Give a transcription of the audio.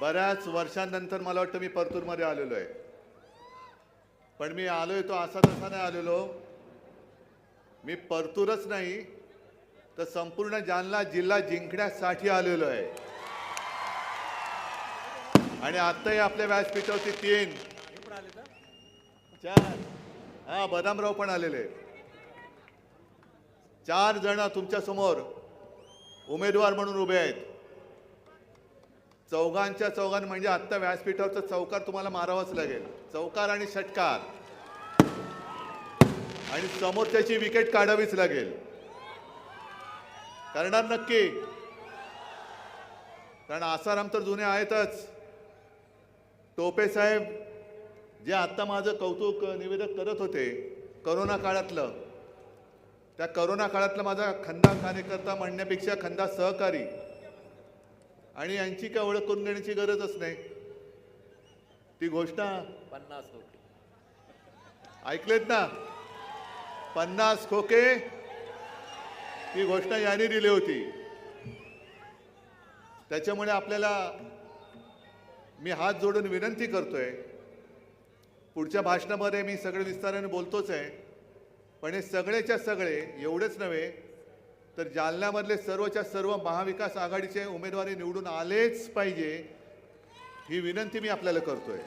बऱ्याच वर्षांनंतर मला वाटतं मी परतूरमध्ये आलेलो आहे. पण मी आलोय तो असा तसा नाही आलेलो. मी परतूरच नाही तर संपूर्ण जालना जिल्हा जिंकण्यासाठी आलेलो आहे. आणि आत्ताही आपल्या व्यासपीठावरती तीन. चार. हा बदामराव पण आलेले. चार जण तुमच्यासमोर उमेदवार म्हणून उभे आहेत. चौघांच्या चौघां म्हणजे आत्ता व्यासपीठावरचा चौकार तुम्हाला मारावाच लागेल. चौकार आणि षटकार. आणि समोर त्याची विकेट काढावीच लागेल. करणार नक्की. कारण आसाराम तर जुने आहेतच. टोपे साहेब जे आत्ता माझं कौतुक निवेदक करत होते करोना काळातलं त्या करोना काळातलं माझा खंदा कार्यकर्ता म्हणण्यापेक्षा खंदा सहकारी आणि यांची काय ओळख करून देण्याची गरजच नाही. ती घोषणा. पन्नास लोक ऐकलेत ना? पन्नास खोके. ती घोषणा यांनी दिली होती. त्याच्यामुळे आपल्याला मी हात जोडून विनंती करतोय. पुढच्या भाषणामध्ये मी सगळे विस्ताराने बोलतोच आहे. पण हे सगळेच्या सगळे एवढेच नव्हे तर जालन्यामधले सर्वच्या सर्व महाविकास आघाडीचे उमेदवारी निवडून आलेच पाहिजे ही विनंती मी आपल्याला करतोय.